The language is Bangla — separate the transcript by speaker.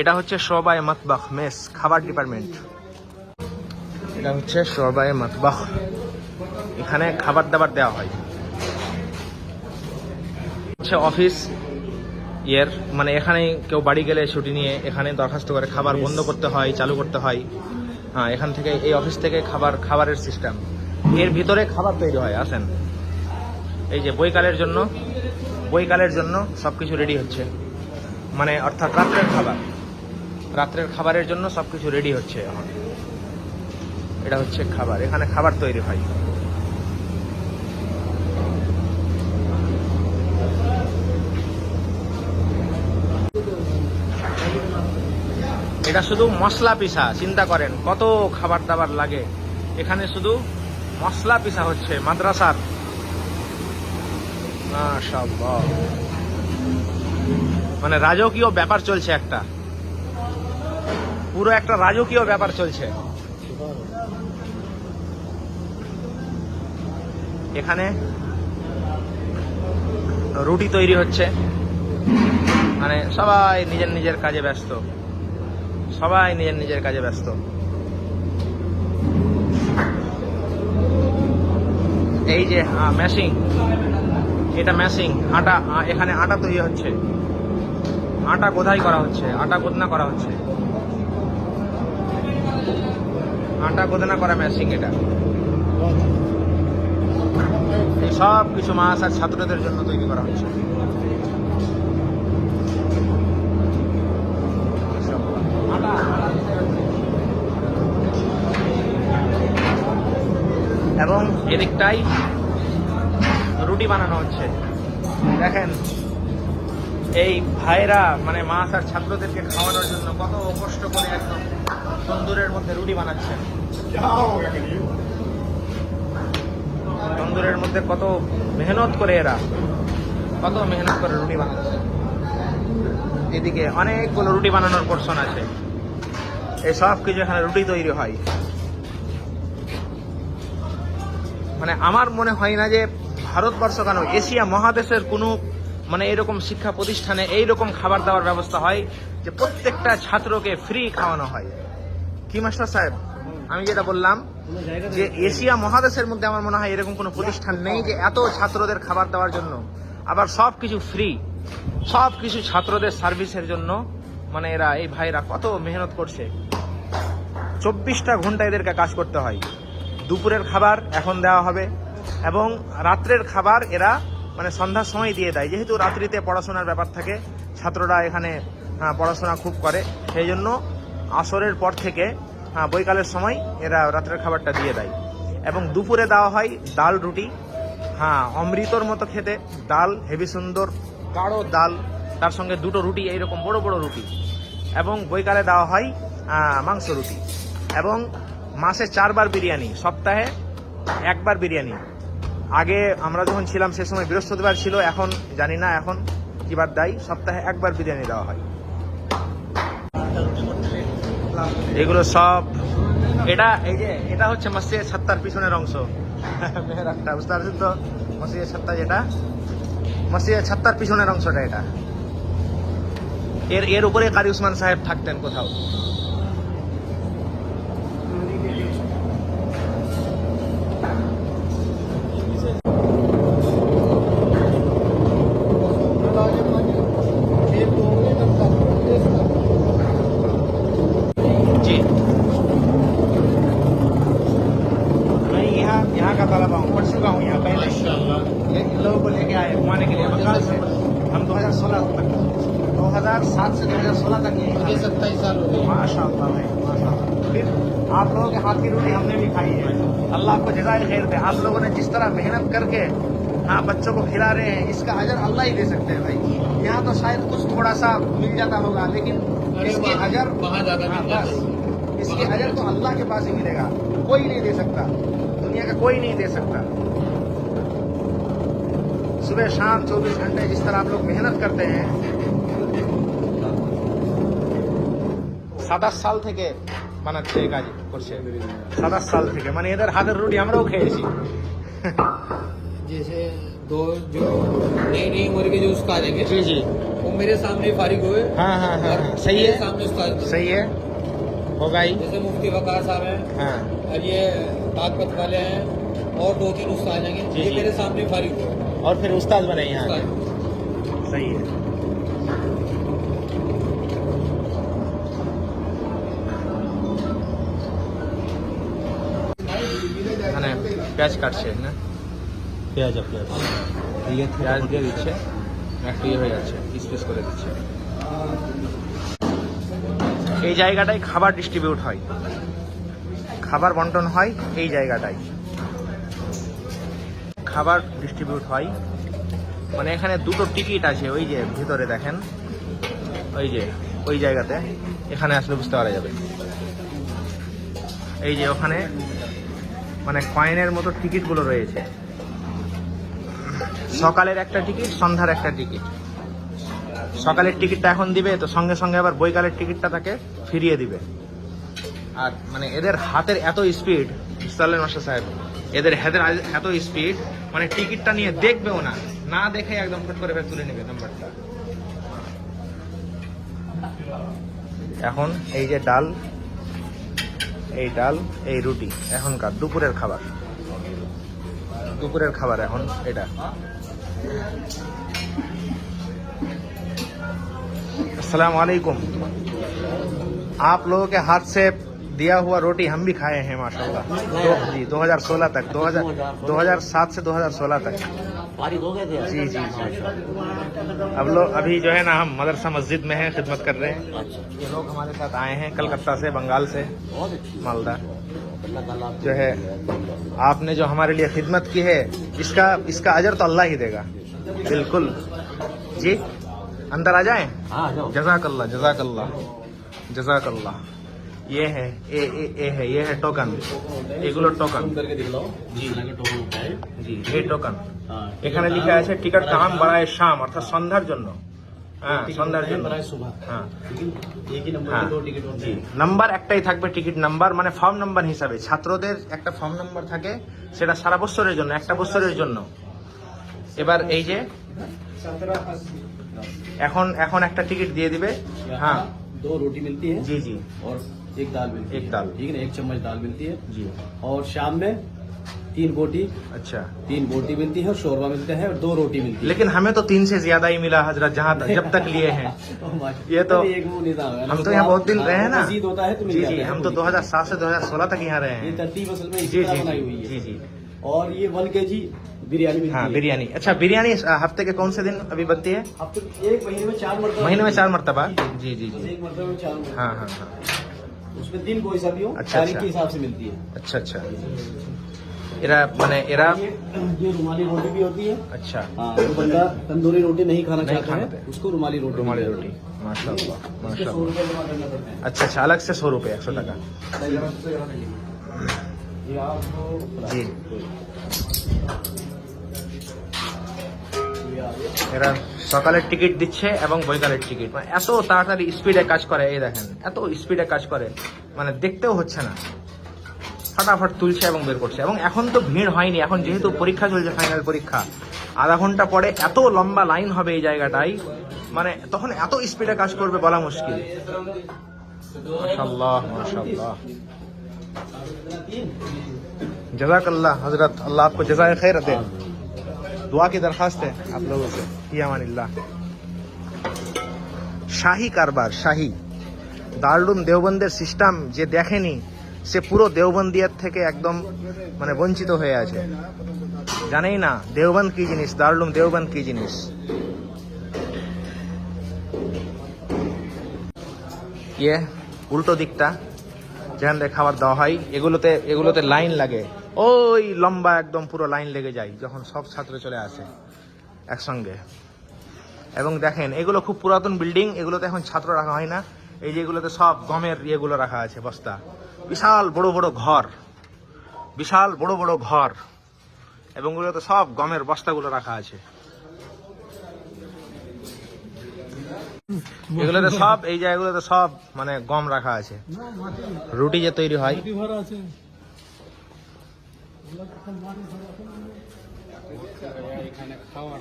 Speaker 1: এটা হচ্ছে শোবাই মাতবাখ মেস খাবার ডিপার্টমেন্ট। এটা হচ্ছে শোবাই মাতবাখ এখানে খাবার দাবার দেওয়া হয়। হচ্ছে অফিস ইয়ের মানে এখানে কেউ বাড়ি গেলে ছুটি নিয়ে এখানে দরখাস্ত করে খাবার বন্ধ করতে হয় চালু করতে হয়। হ্যাঁ এখান থেকে এই অফিস থেকে খাবার খাবারের সিস্টেম এর ভিতরে খাবার তৈরি হয় আসেন। এই যে বইকালের জন্য বইকালের জন্য সব কিছু রেডি হচ্ছে। মানে অর্থাৎ রাত্রের খাবার। রাত্রের খাবারের জন্য সব কিছু রেডি হচ্ছে এখন। এটা হচ্ছে খাবার। এখানে খাবার তৈরি হয়। এটা শুধু মশলা পিসা, চিন্তা করেন কত খাবার দাবার লাগে। এখানে শুধু মশলা পিসা হচ্ছে, মাদ্রাসার। মানে রাজকীয় ব্যাপার চলছে একটা। পুরো একটা রাজকীয় ব্যাপার চলছে। এখানে রুটি তৈরি হচ্ছে। মানে সবাই নিজের নিজের কাজে ব্যস্ত। সবাই নিজের নিজের কাজে ব্যস্ত। এই যে ম্যাশিং এটা ম্যাশিং আটা এখানে আটা তৈরি হচ্ছে। আটা কোথায় করা হচ্ছে। আটা গোদনা করা হচ্ছে। আটা গোদনা করা ম্যাশিং এটা। সব কিছু মাছ আর ছাত্রদের জন্য তৈরি করা হচ্ছে। এবং এদিকটাই রুটি বানানো হচ্ছে। দেখেন, এই ভাইরা মানে মাছ আর ছাত্রদেরকে খাওয়ানোর জন্য কত কষ্ট করে একদম তন্দুরের মধ্যে রুটি বানাচ্ছেন। তন্দুরের মধ্যে কত মেহনত করে এরা। কত মেহনত করে রুটি বানাচ্ছে। এদিকে অনেকগুলো রুটি বানানোর পোর্শন আছে। এই সব কিছু এখানে রুটি তৈরি হয়। মানে আমার মনে হয় না যে ভারতবর্ষ কেন এশিয়া মহাদেশের কোনো মানে এরকম শিক্ষা প্রতিষ্ঠানে এইরকম খাবার দাবার ব্যবস্থা হয় যে প্রত্যেকটা ছাত্রকে ফ্রি খাওয়ানো হয়। কি মাস্টার সাহেব? আমি যেটা বললাম যে এশিয়া মহাদেশের মধ্যে আমার মনে হয় এরকম কোনো প্রতিষ্ঠান নেই যে এত ছাত্রদের খাবার দেওয়ার জন্য। আবার সব কিছু ফ্রি সব কিছু ছাত্রদের সার্ভিসের জন্য। মানে এরা, এই ভাইরা কত মেহনত করছে। চব্বিশটা ঘণ্টা এদেরকে কাজ করতে হয়। দুপুরের খাবার এখন দেওয়া হবে এবং রাত্রের খাবার এরা মানে সন্ধ্যার সময় দিয়ে দেয়। যেহেতু রাত্রিতে পড়াশোনার ব্যাপার থাকে, ছাত্ররা এখানে পড়াশোনা খুব করে, সেই জন্য আসরের পর থেকে আহ, বৈকালের সময় এরা রাত্রের খাবারটা দিয়ে দেয়। এবং দুপুরে দেওয়া হয় ডাল রুটি হ্যাঁ অমৃতর মতো খেতে ডাল হেভি সুন্দর গাঢ় ডাল তার সঙ্গে দুটো রুটি এইরকম বড় বড় রুটি। এবং বৈকালে দেওয়া হয় মাংস রুটি। এবং মাসে চারবার বিরিয়ানি সপ্তাহে একবার বিরিয়ানি। আগে আমরা যখন ছিলাম সে সময় বৃহস্পতিবার ছিল এখন জানি না এখন কিবার দেয় সপ্তাহে একবার বিরিয়ানি দেওয়া হয়। এগুলো সব এটা, এই যে, এটা হচ্ছে মসজিদের সত্তার পিছনের অংশ। মেহরাবটা, বুঝতে পারছেন তো? মসজিদের সত্তা যেটা? মসজিদের সত্তার পিছনের অংশটা এটা। এর এর উপরে কারি উসমান সাহেব থাকতেন কোথাও। 2007 से 2016 तक यहीं
Speaker 2: मुझे सत्ताईस साल हो गए।
Speaker 1: माशा भाई माशा फिर आप लोगों के हाथ की रोटी हमने भी खाई है। अल्लाह आपको जजाय खैर दे आप लोगों ने जिस तरह मेहनत करके हाँ बच्चों को खिला रहे हैं इसका अजर अल्लाह ही दे सकते हैं भाई। यहाँ तो शायद कुछ थोड़ा सा मिल जाता होगा लेकिन इसके
Speaker 2: वहाँ-
Speaker 1: अजर
Speaker 2: वहाँ ज़्यादा
Speaker 1: हाँ, बस। इसके अजर तो अल्लाह के पास ही मिलेगा। कोई नहीं दे सकता। दुनिया का कोई नहीं दे सकता। सुबह शाम 24 घंटे जिस तरह आप लोग मेहनत करते हैं সাতাশ সাল থেকে বানাচ্ছে এই কাজ করছে সাতাশ সাল থেকে মানে এদের হাতের রুটি আমরাও খেয়েছি
Speaker 2: जैसे दो जो नई नई उम्र के जो उस्ताद हैं
Speaker 1: जी जी
Speaker 2: वो मेरे सामने फारिग हुए
Speaker 1: हाँ हाँ हाँ
Speaker 2: और
Speaker 1: हाँ सही
Speaker 2: मेरे
Speaker 1: है
Speaker 2: सामने उस्ताद थे।
Speaker 1: सही है होगा ही
Speaker 2: जैसे मुफ्ती वकार साहब हैं
Speaker 1: हाँ
Speaker 2: और ये ताकत वाले हैं और दो तीन उस्ताद हैं
Speaker 1: जी,
Speaker 2: ये
Speaker 1: जी।
Speaker 2: मेरे सामने फारिग हुए
Speaker 1: और फिर उस्ताद बने यहाँ के।
Speaker 2: उस्ताद।
Speaker 1: सही है পেঁয়াজ কাটছে না?
Speaker 3: পেঁয়াজ পেঁয়াজ। দিয়ে
Speaker 1: পেঁয়াজ দিয়ে দিচ্ছে একটু ইয়ে হয়ে যাচ্ছে পিস পিস করে দিচ্ছে। এই জায়গাটায় খাবার ডিস্ট্রিবিউট হয়। খাবার বন্টন হয় এই জায়গাটায়। খাবার ডিস্ট্রিবিউট হয়। মানে এখানে দুটো টিকিট আছে ওই যে ভিতরে দেখেন ওই যে ওই জায়গাতে। এখানে আসলে বুঝতে পারা যাবে। এই যে ওখানে মানে কয়েনের মতো টিকিটগুলো রয়েছে। সকালের একটা টিকিট, সন্ধ্যার একটা টিকিট। সকালের টিকিটটা এখন দিবে, তো সঙ্গে সঙ্গে আবার বৈকালের টিকিটটা তাকে ফিরিয়ে দিবে। আর মানে এদের হাতের এত স্পিড সালেন মাস্টার সাহেব, এদের হাতের এত স্পিড মানে টিকিটটা নিয়ে দেখবেও না না দেখে একদম ফট করে তুলে নেবে নাম্বারটা এখন এই যে ডাল এই ডাল এই রুটি এখনকার দুপুরের খাবার দুপুরের খাবার এখন এটা अस्सलाम वालेकुम आप लोगों के हाथ से दिया हुआ रोटी हम भी खाए हैं माशाल्लाह दो, जी 2016 तक 2000 2007 से 2016 तक
Speaker 3: फारिग हो गए थे
Speaker 1: जी जी जी। अब लोग अभी जो है ना हम मदरसा मस्जिद में हैं खिदमत कर रहे हैं।
Speaker 3: अच्छा।
Speaker 1: ये लोग हमारे साथ आए हैं कलकत्ता से बंगाल से मालदा। जो है आपने जो हमारे लिए खिदमत की है इसका इसका अजर तो अल्लाह ही देगा। बिल्कुल। जी अंदर आ जाए?
Speaker 3: हाँ
Speaker 1: जजाकल्ला जजाकल्ला जजाकल्ला ये है ए, ए, ए है ये है टोकन এগুলো টোকন
Speaker 3: करके दिखलाओ जी लगे टोकन उठाए
Speaker 1: জি এই টোকন
Speaker 3: हाँ
Speaker 1: এখানে লেখা আছে টিকিট কাম বাড়ায় শাম অর্থাৎ সন্ধ্যার জন্য হ্যাঁ সন্ধ্যার জন্য
Speaker 3: बनाए सुबह
Speaker 1: হ্যাঁ
Speaker 3: लेकिन एक ही नंबर
Speaker 1: হ্যাঁ
Speaker 3: के दो टिकट होते
Speaker 1: জি
Speaker 3: हैं
Speaker 1: নাম্বার একটাই থাকবে টিকিট নাম্বার মানে ফর্ম নাম্বার হিসাবে ছাত্রদের একটা ফর্ম নাম্বার থাকে সেটা সারা বছরের জন্য একটা বছরের জন্য এবার এই যে এখন এখন একটা টিকিট দিয়ে দিবে হ্যাঁ
Speaker 3: दो रोटी मिलती है
Speaker 1: জি জি
Speaker 3: और एक दाल मिलती
Speaker 1: एक
Speaker 3: है।
Speaker 1: दाल।
Speaker 3: ठीक है ना? एक चम्मच दाल मिलती है।
Speaker 1: जी।
Speaker 3: और शाम में तीन बोटी।
Speaker 1: अच्छा।
Speaker 3: तीन बोटी मिलती है और शोरबा मिलता है और दो रोटी मिलती है।
Speaker 1: लेकिन हमें तो तीन से ज़्यादा ही मिला हज़रत जहाँ जब तक लिए हैं। ये तो-
Speaker 3: एक वो निज़ाम है।
Speaker 1: हम तो यहाँ बहुत दिन रहे हैं ना।
Speaker 3: मजीद होता है तो मिल
Speaker 1: जी
Speaker 3: जाता
Speaker 1: जी
Speaker 3: है
Speaker 1: हम तो 2007 से 2016 तक यहाँ रहे
Speaker 3: ये
Speaker 1: हैं
Speaker 3: तरतीब असल में
Speaker 1: जी जी
Speaker 3: हुई
Speaker 1: जी
Speaker 3: है।
Speaker 1: जी
Speaker 3: और ये वन के जी बिरयानी मिलती
Speaker 1: हाँ
Speaker 3: है।
Speaker 1: बिरयानी। अच्छा बिरयानी हफ़्ते के कौन से दिन अभी बनती है?
Speaker 3: अब तो एक महीने में चार मरतबा
Speaker 1: महीने में चार मरतबा? जी जी जी।
Speaker 3: एक मरतबा में चार मरतबा।
Speaker 1: हाँ हाँ हाँ।
Speaker 3: उसमें दिन कोई सा भी हो
Speaker 1: अच्छा,
Speaker 3: तारीख
Speaker 1: अच्छा।
Speaker 3: के हिसाब से मिलती है।
Speaker 1: अच्छा अच्छा। एरा मैंने एरा
Speaker 3: ये ये रुमाली रोटी भी होती है।
Speaker 1: अच्छा।
Speaker 3: हाँ जो बंदा तंदूरी रोटी नहीं खाना
Speaker 1: नहीं
Speaker 3: चाहता
Speaker 1: खाना
Speaker 3: है उसको रुमाली रोटी
Speaker 1: रुमाली रोटी। माशाल्लाह अच्छा अच्छा अलग से सौ रुपये एक सौ टका। जी
Speaker 3: आ गया।
Speaker 1: এরা সকালের টিকিট দিচ্ছে এবং বৈকালের টিকিট। মানে এত তাড়াতাড়ি স্পিডে কাজ করে, এই দেখেন, এত স্পিডে কাজ করে মানে দেখতেও হচ্ছে না। ফাটাফাট তুলছে এবং বের করছে। এবং এখন তো ভিড় হয়নি, এখন যেহেতু পরীক্ষা চলছে ফাইনাল পরীক্ষা, আধা ঘণ্টা পরে এত লম্বা লাইন হবে এই জায়গাটাই মানে তখন এত স্পিডে কাজ করবে বলা মুশকিল। মাশাল্লাহ আল্লাহ হজরত আল্লাহ আপকো জাজায় খেয়ে दुआ की दरखास्त है आप लोगों से ही अमानिल्लाह শাহী কারবার শাহী দারুম দেওবন্দের সিস্টেম যে দেখেনি সে পুরো দেওবন্দিয়ার থেকে একদম মানে বঞ্চিত হয়ে আছে জানেই না দেওবন্দ কি জিনিস দারুম দেওবন্দ কি জিনিস ইয়ে উল্টো দিকটা যেখান থেকে খাবার দেওয়া হয় এগুলোতে এগুলোতে লাইন লাগে ওই লম্বা একদম পুরো লাইন লেগে যায় যখন সব ছাত্র চলে আসে একসঙ্গে। এবং দেখেন, এগুলো খুব পুরাতন বিল্ডিং, এগুলোতে এখন ছাত্র রাখা হয় না। এই যেগুলোতে সব গমের ইয়েগুলো রাখা আছে, বস্তা। বিশাল বড় বড় ঘর। বিশাল বড় বড় ঘর। এবং এগুলোতে সব গমের বস্তাগুলো রাখা আছে। এগুলোতে সব, এই জায়গাগুলোতে সব মানে গম রাখা আছে। রুটি যে তৈরি হয়।
Speaker 2: এখানে খাওয়ার